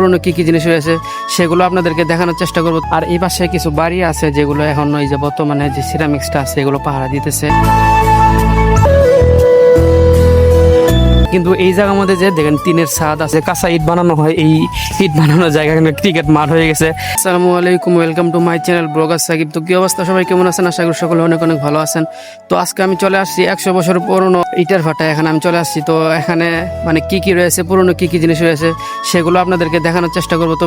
পুরনো কি কি জিনিস রয়েছে সেগুলো আপনাদেরকে দেখানোর চেষ্টা করব। আর এই পাশে কিছু বাড়ি আছে যেগুলো এখন ওই যে বর্তমানে যে সিরামিক্সটা আছে, এগুলো পাহারা দিতেছে। কিন্তু এই জায়গার মধ্যে যে দেখেন টিনের ছাদ আছে, কাঁচা ইট বানানো হয়, এই ইট বানানোর জায়গা কিন্তু ক্রিকেট মাঠ হয়ে গেছে। আসসালামু আলাইকুম welcome to my channel blogger Sakib তো কি অবস্থা সবাই, কেমন আছেন? আশা করি সকলে অনেক অনেক ভালো আছেন। তো আজকে আমি চলে আসছি একশো বছর পুরনো ইটের ভাটা এখানে আমি চলে আসছি, তো এখানে মানে কি কি রয়েছে, পুরনো কি কি জিনিস রয়েছে, সেগুলো আপনাদেরকে দেখানোর চেষ্টা করব। তো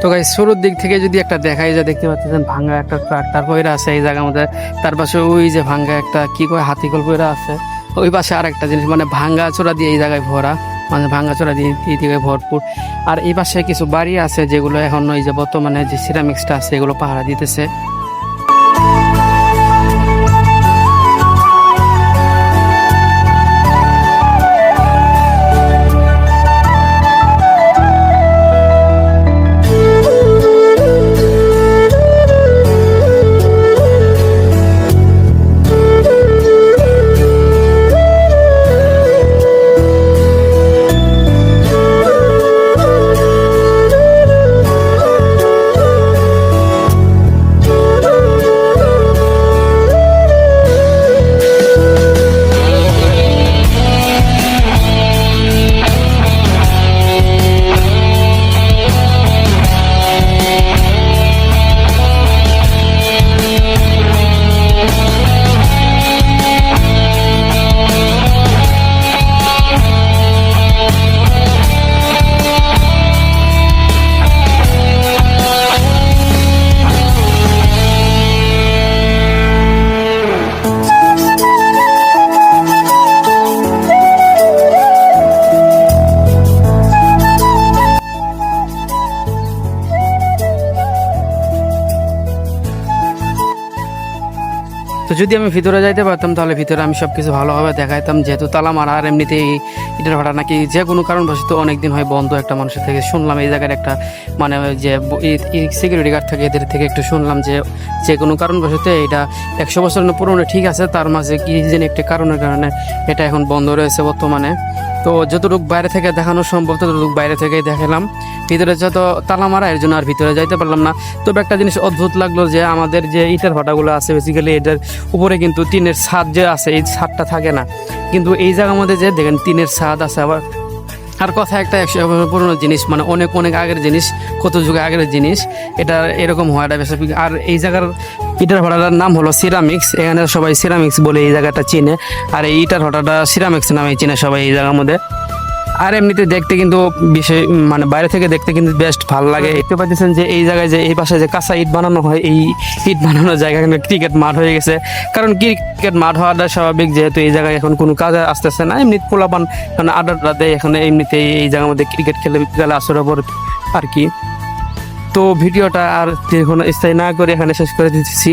তো গাই শুরুর দিক থেকে যদি একটা দেখাই যায় দেখতে পাচ্ছেন, ভাঙ্গা একটা ট্রাক তারপর আছে এই জায়গার মধ্যে। তার পাশে ওই যে ভাঙ্গা একটা, কি করে হাতি গল্প আছে। ওই পাশে আর একটা জিনিস মানে ভাঙ্গা চোরা দিয়ে এই জায়গায় ভরা মানে ভাঙ্গা চোরা দিয়ে দিকে ভরপুর। আর এই পাশে কিছু বাড়ি আছে, যেগুলো এখন ওই যে বর্তমানে যে সিরামিক্সটা আছে, এগুলো পাহারা দিতেছে। তো যদি আমি ভিতরে যাইতে পারতাম, তাহলে ভিতরে আমি সব কিছু ভালোভাবে দেখাইতাম। যেহেতু তালা মারা আর এমনিতেই ইটের ভাড়া নাকি যে কোনো কারণবশত অনেকদিন হয় বন্ধ একটা মানুষের থেকে। শুনলাম এই জায়গার একটা মানে যে সিকিউরিটি গার্ড থাকে, এদের থেকে একটু শুনলাম যে যে কোনো কারণবশত এটা একশো বছর পুরোনো ঠিক আছে, তার মাঝে কি যেন একটা কারণের কারণে এটা এখন বন্ধ রয়েছে বর্তমানে। তো যতটুকু বাইরে থেকে দেখানো সম্ভব, ততটুকু বাইরে থেকেই দেখালাম। ভিতরে যত তালা মারা এর জন্য আর ভিতরে যাইতে পারলাম না। তবে একটা জিনিস অদ্ভুত লাগল যে, আমাদের যে ইটের ভাটাগুলো আছে বেসিক্যালি এটার উপরে কিন্তু টিনের ছাদ যে আছে, এই ছাদটা থাকে না। কিন্তু এই জায়গার মধ্যে যে দেখেন, টিনের ছাদ আছে আবার। আর কথা একটা একশো পুরনো জিনিস মানে অনেক অনেক আগের জিনিস, কত যুগে আগের জিনিস, এটা এরকম হওয়াটা বেশ আর এই জায়গার ইটার ভাড়াটার নাম হলো সিরামিক্স। এখানে সবাই সিরামিক্স বলে এই জায়গাটা চিনে। আর এই ইটার ভাড়াটা সিরামিক্স নামে চিনে সবাই এই জায়গার মধ্যে। আর এমনিতে দেখতে কিন্তু বিষয় মানে বাইরে থেকে দেখতে কিন্তু বেস্ট, ভালো লাগে। দেখতে পাচ্ছেন যে এই জায়গায় যে এই পাশে যে কাঁচা ইট বানানো হয়, এই ইট বানানোর জায়গা কিন্তু ক্রিকেট মাঠ হয়ে গেছে। কারণ ক্রিকেট মাঠ হওয়াটা স্বাভাবিক, যেহেতু এই জায়গায় এখন কোনো কাজে আসতেছে না। এমনি পোলাপান মানে আড্ডা দেয় এখানে এমনিতে এই জায়গার মধ্যে ক্রিকেট খেলে বিকালে আসরে পর আর কি। তো ভিডিওটা আর দীর্ঘ স্থায়ী না করে এখানে শেষ করে দিচ্ছি